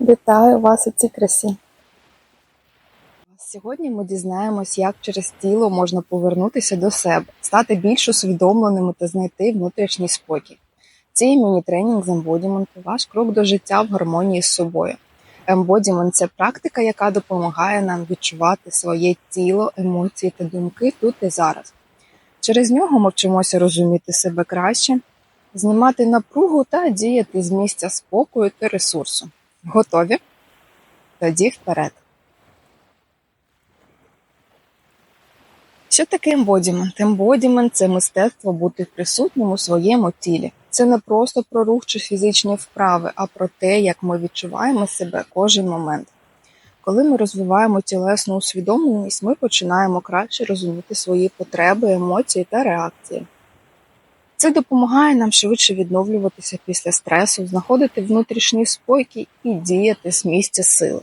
Вітаю вас у цій красі. Сьогодні ми дізнаємось, як через тіло можна повернутися до себе, стати більш усвідомленими та знайти внутрішній спокій. Цей міні-тренінг з ембодіменту ваш крок до життя в гармонії з собою. Ембодімент це практика, яка допомагає нам відчувати своє тіло, емоції та думки тут і зараз. Через нього ми вчимося розуміти себе краще, знімати напругу та діяти з місця спокою та ресурсу. Готові? Тоді вперед. Що таке ембодімент? Ембодімент це мистецтво бути присутнім у своєму тілі. Це не просто про рух чи фізичні вправи, а про те, як ми відчуваємо себе кожен момент. Коли ми розвиваємо тілесну усвідомленість, ми починаємо краще розуміти свої потреби, емоції та реакції. Це допомагає нам швидше відновлюватися після стресу, знаходити внутрішній спокій і діяти з місця сили.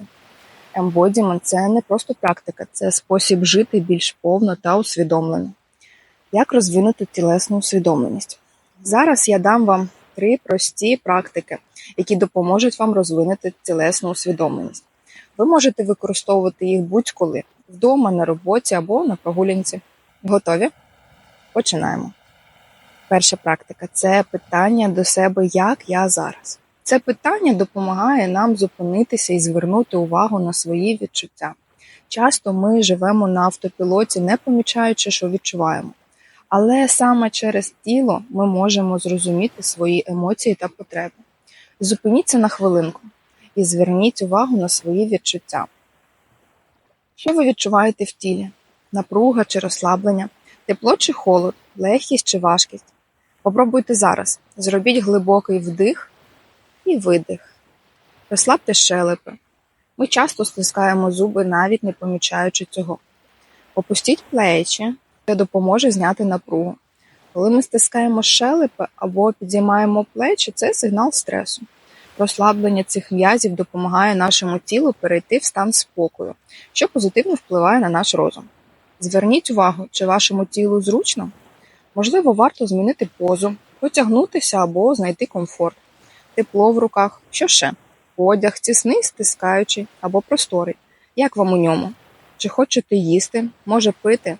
Ембодімент це не просто практика, це спосіб жити більш повно та усвідомлено. Як розвинути тілесну усвідомленість? Зараз я дам вам три прості практики, які допоможуть вам розвинути тілесну усвідомленість. Ви можете використовувати їх будь-коли вдома, на роботі або на прогулянці. Готові? Починаємо. Перша практика це питання до себе, як я зараз. Це питання допомагає нам зупинитися і звернути увагу на свої відчуття. Часто ми живемо на автопілоті, не помічаючи, що відчуваємо. Але саме через тіло ми можемо зрозуміти свої емоції та потреби. Зупиніться на хвилинку і зверніть увагу на свої відчуття. Що ви відчуваєте в тілі? Напруга чи розслаблення, тепло чи холод, легкість чи важкість? Попробуйте зараз. Зробіть глибокий вдих і видих. Розслабте щелепи. Ми часто стискаємо зуби, навіть не помічаючи цього. Опустіть плечі, це допоможе зняти напругу. Коли ми стискаємо щелепи або підіймаємо плечі, це сигнал стресу. Розслаблення цих м'язів допомагає нашому тілу перейти в стан спокою, що позитивно впливає на наш розум. Зверніть увагу, чи вашому тілу зручно. Можливо, варто змінити позу, потягнутися або знайти комфорт, тепло в руках. Що ще? Одяг, тісний, стискаючий або просторий. Як вам у ньому? Чи хочете їсти, може пити?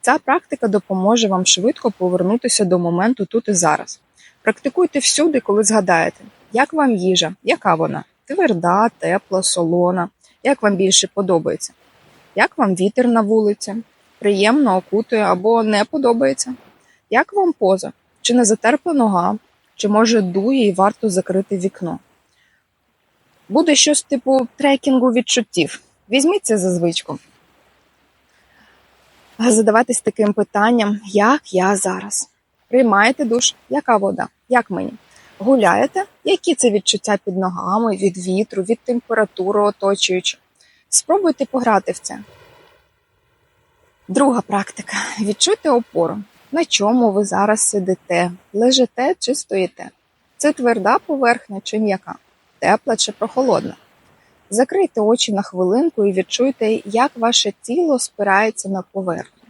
Ця практика допоможе вам швидко повернутися до моменту тут і зараз. Практикуйте всюди, коли згадаєте, як вам їжа, яка вона? Тверда, тепла, солона, як вам більше подобається? Як вам вітер на вулиці? Приємно окутує або не подобається? Як вам поза? Чи не затерпла нога, чи може дує і варто закрити вікно? Буде щось типу трекінгу відчуттів. Візьміть це за звичку. Задавайтесь таким питанням, як я зараз. Приймаєте душ, яка вода? Як мені? Гуляєте? Які це відчуття під ногами, від вітру, від температури оточуючи? Спробуйте пограти в це. Друга практика. Відчуйте опору. На чому ви зараз сидите, лежите чи стоїте? Це тверда поверхня чи м'яка, тепла чи прохолодна. Закрийте очі на хвилинку і відчуйте, як ваше тіло спирається на поверхню.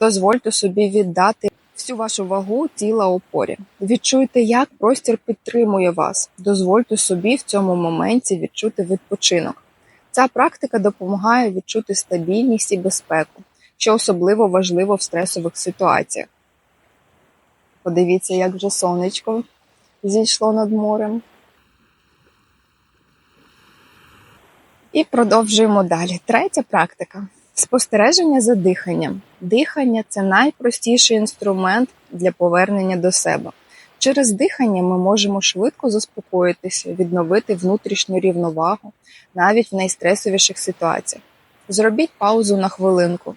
Дозвольте собі віддати всю вашу вагу тіла опорі. Відчуйте, як простір підтримує вас. Дозвольте собі в цьому моменті відчути відпочинок. Ця практика допомагає відчути стабільність і безпеку, що особливо важливо в стресових ситуаціях. Подивіться, як вже сонечко зійшло над морем. І продовжуємо далі. Третя практика спостереження за диханням. Дихання це найпростіший інструмент для повернення до себе. Через дихання ми можемо швидко заспокоїтися, відновити внутрішню рівновагу навіть в найстресовіших ситуаціях. Зробіть паузу на хвилинку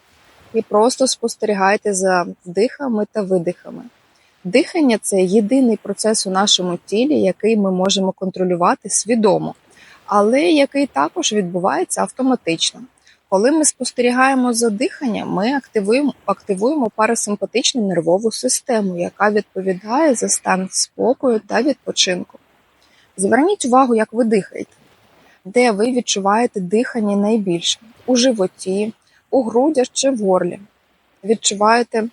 і просто спостерігайте за вдихами та видихами. Дихання це єдиний процес у нашому тілі, який ми можемо контролювати свідомо, але який також відбувається автоматично. Коли ми спостерігаємо за диханням, ми активуємо активуємо парасимпатичну нервову систему, яка відповідає за стан спокою та відпочинку. Зверніть увагу, як ви дихаєте, де ви відчуваєте дихання найбільше у животі, у грудях чи в горлі. Відчуваєте,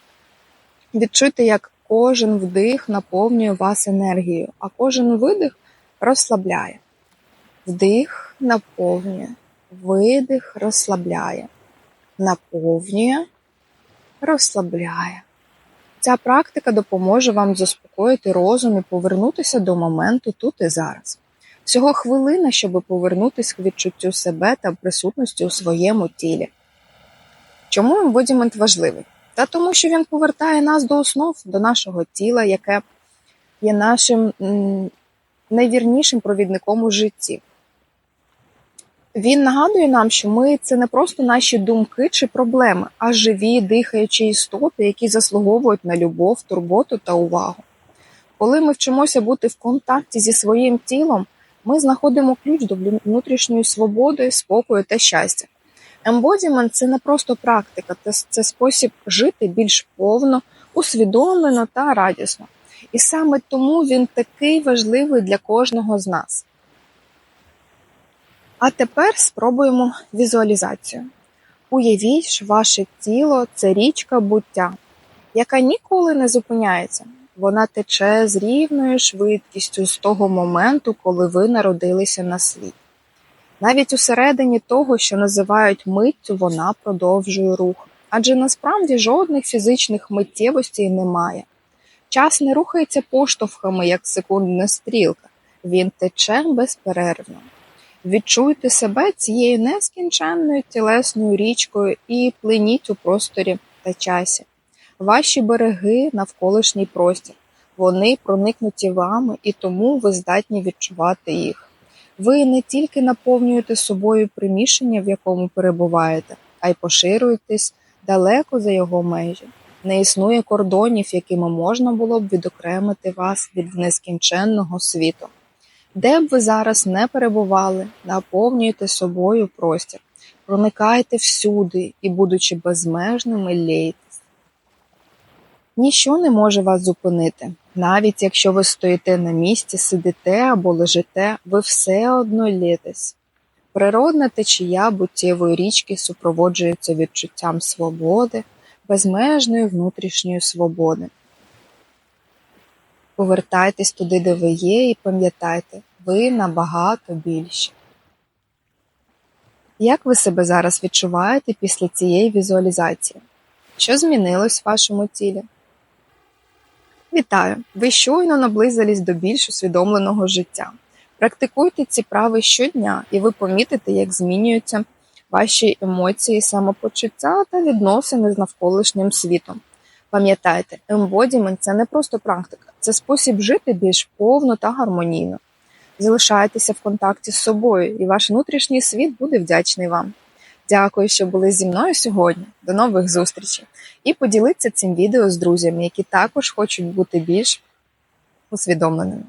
відчуйте, як кожен вдих наповнює вас енергією, а кожен видих розслабляє. Вдих наповнює, видих розслабляє, наповнює, розслабляє. Ця практика допоможе вам заспокоїти розум і повернутися до моменту тут і зараз. Всього хвилина, щоб повернутися к відчуттю себе та присутності у своєму тілі. Чому ембодімент важливий? Та тому, що він повертає нас до основ, до нашого тіла, яке є нашим найвірнішим провідником у житті. Він нагадує нам, що ми це не просто наші думки чи проблеми, а живі, дихаючі істоти, які заслуговують на любов, турботу та увагу. Коли ми вчимося бути в контакті зі своїм тілом, ми знаходимо ключ до внутрішньої свободи, спокою та щастя. Ембодімент це не просто практика, це, це спосіб жити більш повно, усвідомлено та радісно. І саме тому він такий важливий для кожного з нас. А тепер спробуємо візуалізацію. Уявіть, що ваше тіло це річка буття, яка ніколи не зупиняється. Вона тече з рівною швидкістю з того моменту, коли ви народилися на світ. Навіть усередині того, що називають миттю, вона продовжує рух, адже насправді жодних фізичних миттєвостей немає. Час не рухається поштовхами, як секундна стрілка, він тече безперервно. Відчуйте себе цією нескінченною тілесною річкою і плиніть у просторі та часі. Ваші береги навколишній простір. Вони проникнуті вами, і тому ви здатні відчувати їх. Ви не тільки наповнюєте собою приміщення, в якому перебуваєте, а й поширюєтесь далеко за його межі. Не існує кордонів, якими можна було б відокремити вас від нескінченного світу. Де б ви зараз не перебували, наповнюйте собою простір, проникайте всюди і, будучи безмежними, лєйтесь. Ніщо не може вас зупинити. Навіть якщо ви стоїте на місці, сидите або лежите, ви все одно лєтесь. Природна течія буттєвої річки супроводжується відчуттям свободи, безмежної внутрішньої свободи. Повертайтесь туди, де ви є, і пам'ятайте, ви набагато більші. Як ви себе зараз відчуваєте після цієї візуалізації? Що змінилось в вашому тілі? Вітаю! Ви щойно наблизились до більш усвідомленого життя. Практикуйте ці прави щодня, і ви помітите, як змінюються ваші емоції, самопочуття та відносини з навколишнім світом. Пам'ятайте, ембодімент це не просто практика, це спосіб жити більш повно та гармонійно. Залишайтеся в контакті з собою, і ваш внутрішній світ буде вдячний вам. Дякую, що були зі мною сьогодні. До нових зустрічей! І поділіться цим відео з друзями, які також хочуть бути більш усвідомленими.